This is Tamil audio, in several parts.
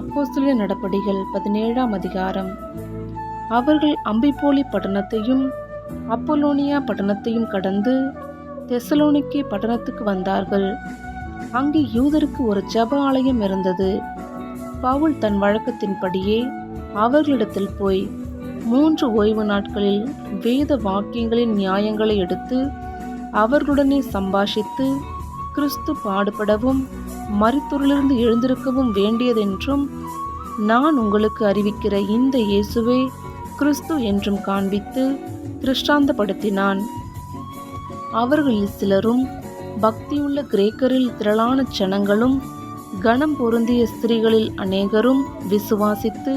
அப்போஸ்தல நடப்படிகள் பதினேழாம் அதிகாரம். அவர்கள் அம்பிப்போலி பட்டணத்தையும் அப்போலோனியா பட்டணத்தையும் கடந்து தெசலோனிக்கே பட்டணத்துக்கு வந்தார்கள். அங்கே யூதருக்கு ஒரு ஜெப ஆலயம் இருந்தது. பவுல் தன் வழக்கத்தின்படியே அவர்களிடத்தில் போய் மூன்று ஓய்வு நாட்களில் வேத வாக்கியங்களின் நியாயங்களை எடுத்து அவர்களுடனே சம்பாஷித்து கிறிஸ்து பாடுபடவும் மறுத்துருளிருந்து எழுந்திருக்கவும் வேண்டியதென்றும் நான் உங்களுக்கு அறிவிக்கிற இந்த இயேசுவே கிறிஸ்து என்றும் காண்பித்து திருஷ்டாந்தப்படுத்தினான். அவர்களில் சிலரும் பக்தியுள்ள கிரேக்கரில் திரளான ஜனங்களும் கணம் பொருந்திய ஸ்திரீகளில் அநேகரும் விசுவாசித்து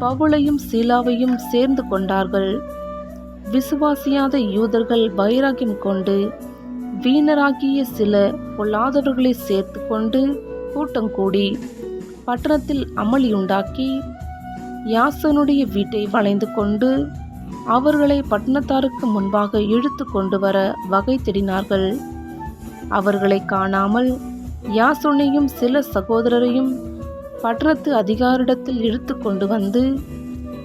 பவுளையும் சீலாவையும் சேர்ந்து கொண்டார்கள். விசுவாசியாத யூதர்கள் வைராக்கியம் கொண்டு வீணராகிய சில பொல்லாதவர்களை சேர்த்து கொண்டு கூட்டம் கூடி பட்டணத்தில் அமளியுண்டாக்கி யாசனுடைய வீட்டை வளைந்து கொண்டு அவர்களை பட்டணத்தாருக்கு முன்பாக இழுத்து கொண்டு வர வகை தேடினார்கள். அவர்களை காணாமல் யாசோனையும் சில சகோதரரையும் பட்டணத்து அதிகாரிடத்தில் இழுத்து கொண்டு வந்து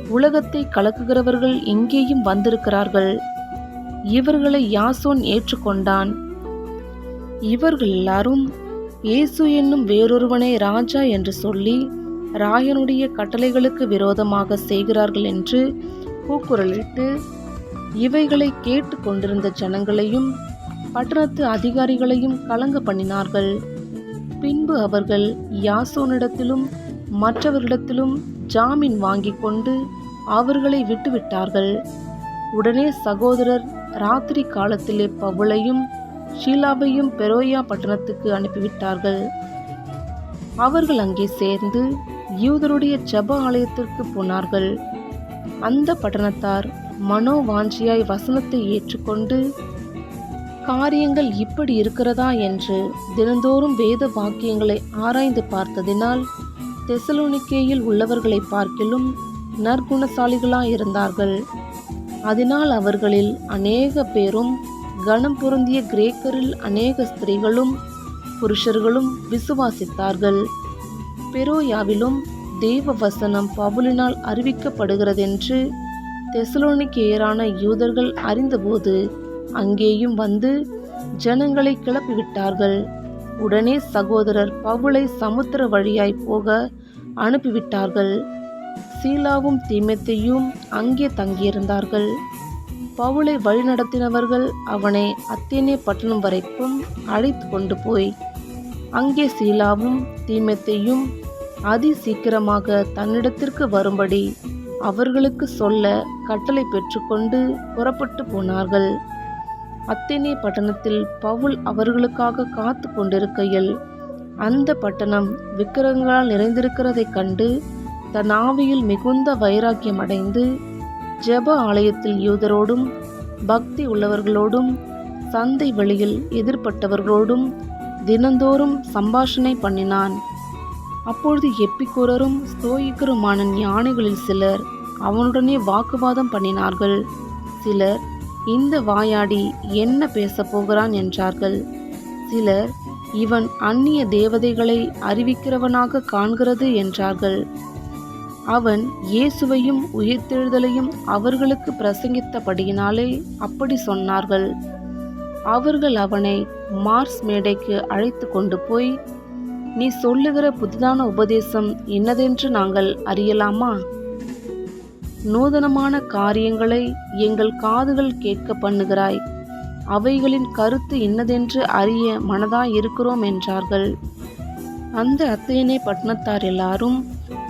உலகத்தை கலக்குகிறவர்கள் இங்கேயும் வந்திருக்கிறார்கள். இவர்களை யாசோன் ஏற்றுக்கொண்டான். இவர்கள் எல்லாரும் இயேசு என்னும் வேறொருவனை ராஜா என்று சொல்லி ராயனுடைய கட்டளைகளுக்கு விரோதமாக செய்கிறார்கள் என்று கூக்குரலிட்டு இவைகளை கேட்டு கொண்டிருந்த ஜனங்களையும் பட்டணத்து அதிகாரிகளையும் கலங்க பண்ணினார்கள். பின்பு அவர்கள் யாசோனிடத்திலும் மற்றவர்களிடத்திலும் ஜாமீன் வாங்கி கொண்டு அவர்களை விட்டுவிட்டார்கள். உடனே சகோதரர் ராத்திரி காலத்திலே பவுளையும் ஷீலாவையும் பெரோயா பட்டணத்துக்கு அனுப்பிவிட்டார்கள். அவர்கள் அங்கே சேர்ந்து யூதருடைய ஜப ஆலயத்திற்கு போனார்கள். அந்த பட்டணத்தார் மனோவாஞ்சியாய் வசனத்தை ஏற்றுக்கொண்டு காரியங்கள் இப்படி இருக்கிறதா? என்று தினந்தோறும் வேத வாக்கியங்களை ஆராய்ந்து பார்த்ததினால் தெசலோனிக்கேயில் உள்ளவர்களை பார்க்கிலும் நற்குணசாலிகளாயிருந்தார்கள். அதனால் அவர்களில் அநேக பேரும் கனம் பொருந்திய கிரேக்கரில் அநேக ஸ்திரீகளும் புருஷர்களும் விசுவாசித்தார்கள். பெரோயாவிலும் தேவ வசனம் பவுலினால் அறிவிக்கப்படுகிறதென்று தெசலோனிக்கேயரான யூதர்கள் அறிந்தபோது அங்கேயும் வந்து ஜனங்களை கிளப்பிவிட்டார்கள். உடனே சகோதரர் பவுலை சமுத்திர வழியாய் போக அனுப்பிவிட்டார்கள். சீலாவும் தீமத்தையும் அங்கே தங்கியிருந்தார்கள். பவுலை வழிநடத்தினவர்கள் அவனை அத்தேனே பட்டணம் வரைக்கும் அழைத்து கொண்டு போய் அங்கே சீலாவும் தீமெத்தையும் அதி சீக்கிரமாக தன்னிடத்திற்கு வரும்படி அவர்களுக்கு சொல்ல கட்டளை பெற்றுக்கொண்டு புறப்பட்டு போனார்கள். அத்தேனே பட்டணத்தில் பவுல் அவர்களுக்காக காத்து கொண்டிருக்கையில் அந்த பட்டணம் விக்கிரகங்களால் நிறைந்திருக்கிறதைக் கண்டு தன் ஆவியில் மிகுந்த வைராக்கியம் அடைந்து ஜெப ஆலயத்தில் யூதரோடும் பக்தி உள்ளவர்களோடும் சந்தை வெளியில் எதிர்பட்டவர்களோடும் தினந்தோறும் சம்பாஷணை பண்ணினான். அப்பொழுது எப்பிக்கூரரும் ஸ்தோயிக்கருமான ஞானிகளில் சிலர் அவனுடனே வாக்குவாதம் பண்ணினார்கள். சிலர் இந்த வாயாடி என்ன பேசப் போகிறான்? என்றார்கள். சிலர் இவன் அந்நிய தேவதைகளை அறிவிக்கிறவனாக காண்கிறது என்றார்கள். அவன் இயேசுவையும் உயிர்த்தெழுதலையும் அவர்களுக்கு பிரசங்கித்தபடியினாலே அப்படி சொன்னார்கள். அவர்கள் அவனை மார்ஸ் மேடைக்கு அழைத்து கொண்டு போய் நீ சொல்லுகிற புதிதான உபதேசம் என்னதென்று நாங்கள் அறியலாமா? நூதனமான காரியங்களை எங்கள் காதுகள் கேட்க பண்ணுகிறாய். அவைகளின் கருத்து இன்னதென்று அறிய மனதாய் இருக்கிறோம் என்றார்கள். அந்த அத்தையனை பட்டணத்தார் எல்லாரும்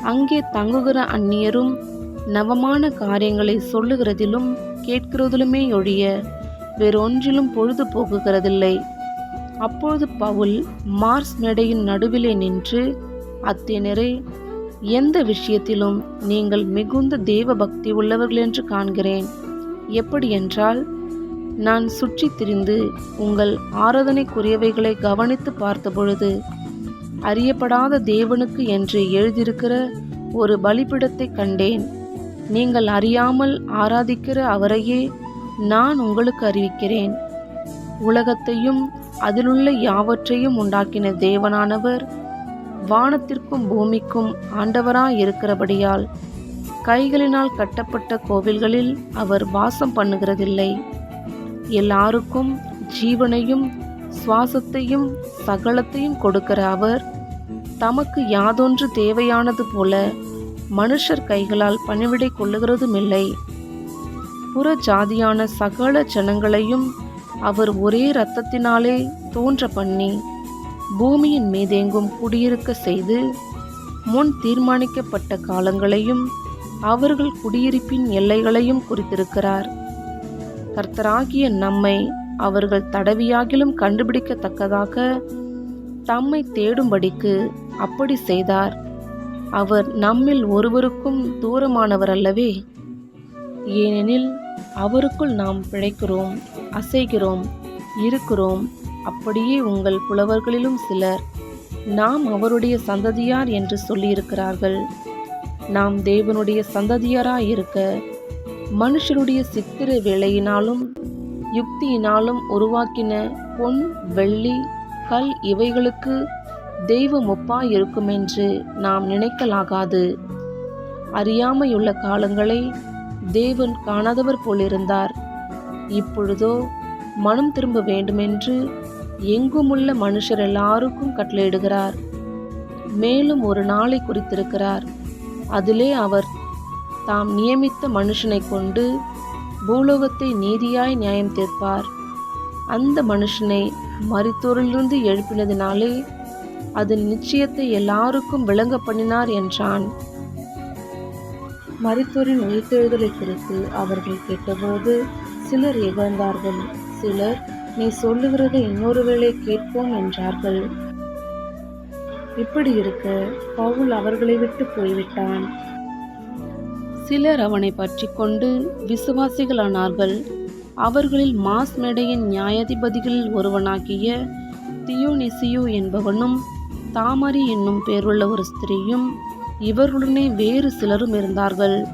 அங்கே தங்குகிற அந்நியரும் நவமான காரியங்களை சொல்லுகிறதிலும் கேட்கிறதிலுமே ஒழிய வேறொன்றிலும் பொழுது போகுகிறதில்லை அப்பொழுது பவுல் மார்ஸ் மேடையின் நடுவிலே நின்று அத்தேனரே எந்த விஷயத்திலும் நீங்கள் மிகுந்த தெய்வ பக்தி உள்ளவர்கள் என்று காண்கிறேன். எப்படி என்றால் நான் சுற்றி திரிந்து உங்கள் ஆராதனைக்குரியவைகளை கவனித்து பார்த்தபொழுது அறியப்படாத தேவனுக்கு என்று எழுதியிருக்கிற ஒரு பலிபிடத்தை கண்டேன். நீங்கள் அறியாமல் ஆராதிக்கிற அவரையே நான் உங்களுக்கு அறிவிக்கிறேன். உலகத்தையும் அதிலுள்ள யாவற்றையும் உண்டாக்கின தேவனானவர் வானத்திற்கும் பூமிக்கும் ஆண்டவராயிருக்கிறபடியால் கைகளினால் கட்டப்பட்ட கோவில்களில் அவர் வாசம் பண்ணுகிறதில்லை. எல்லாருக்கும் ஜீவனையும் சுவாசத்தையும் சகலத்தையும் கொடுக்கிற அவர் தமக்கு யாதொன்று தேவையானது போல மனுஷர் கைகளால் பணிவிடை கொள்ளுகிறதுமில்லை. புற ஜாதியான சகல ஜனங்களையும் அவர் ஒரே இரத்தத்தினாலே தோன்ற பண்ணி பூமியின் மீதெங்கும் குடியிருக்க செய்து முன் தீர்மானிக்கப்பட்ட காலங்களையும் அவர்கள் குடியிருப்பின் எல்லைகளையும் குறித்திருக்கிறார். கர்த்தராகிய நம்மை அவர்கள் தடவியாகிலும் கண்டுபிடிக்கத்தக்கதாக தம்மை தேடும்படிக்கு அப்படி செய்தார். அவர் நம்மில் ஒருவருக்கும் தூரமானவர் அல்லவே. ஏனெனில் அவருக்குள் நாம் பிழைக்கிறோம் அசைகிறோம் இருக்கிறோம். அப்படியே உங்கள் புலவர்களிலும் சிலர் நாம் அவருடைய சந்ததியார் என்று சொல்லியிருக்கிறார்கள். நாம் தேவனுடைய சந்ததியாராயிருக்க மனுஷருடைய சித்திர வேலையினாலும் யுக்தியினாலும் உருவாக்கின பொன் வெள்ளி கல் இவைகளுக்கு தெய்வம் இருக்குமென்று நாம் நினைக்கலாகாது. அறியாமையுள்ள காலங்களை தேவன் காணாதவர் போலிருந்தார். இப்பொழுதோ மனம் திரும்ப வேண்டுமென்று எங்குமுள்ள மனுஷர் எல்லாருக்கும் கட்டளையிடுகிறார். மேலும் ஒரு நாளை குறித்திருக்கிறார். அதிலே அவர் தாம் நியமித்த மனுஷனை கொண்டு பூலோகத்தை நீதியாய் நியாயம் தீர்ப்பார். அந்த மனுஷனை மரித்தோரிலிருந்து எழுப்பினதினாலே அதன் நிச்சயத்தை எல்லாருக்கும் விளங்க பண்ணினார் என்றான். மரித்தோரின் உயிர்த்தெழுதலை குறித்து அவர்கள் கேட்டபோது சிலர் இகழ்ந்தார்கள் சிலர் நீ சொல்லுகிறதை இன்னொரு வேளை கேட்போம் என்றார்கள். இப்படி இருக்க பவுல் அவர்களை விட்டு போய்விட்டான். சிலர் அவனை பற்றி கொண்டு விசுவாசிகளானார்கள். அவர்களில் மாஸ் மேடையின் நியாயாதிபதிகளில் ஒருவனாகிய தியோனிசியு என்பவனும் தாமரி என்னும் பேருள்ள ஒரு ஸ்திரீயும் இவர்களுடனே வேறு சிலரும் இருந்தார்கள்.